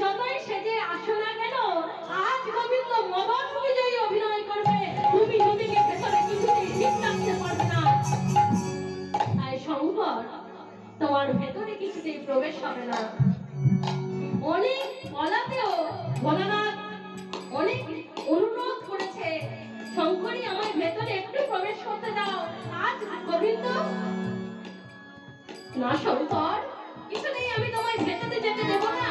যতই সেজে আসো না কেন, আজ গোবিন্দ মদন বিজয়ী অভিনয় করবে। তুমি নদীকে ভেতরে কিছুতেই ঠিক রাখতে পারবে না। তাই শঙ্কর, তোমার ভেতরে কিছুতেই প্রবেশ হবে না। অনেক বলাতেও ভোলানাথ অনেক অনুরোধ করেছে, শঙ্করী আমার ভেতরে একটু প্রবেশ করতে দাও। আজ গোবিন্দ না শঙ্কর, কিছুতেই আমি তোমায় ভেতরে যেতে দেবো না।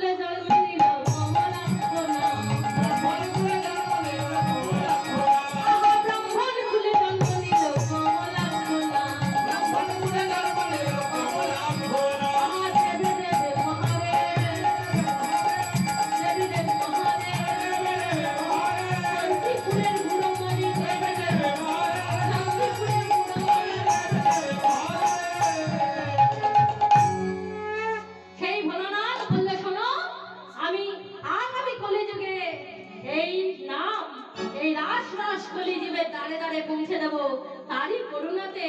भूल जाओ কলি জীবের দ্বারে দ্বারে পৌঁছে দেব তারই করুণাতে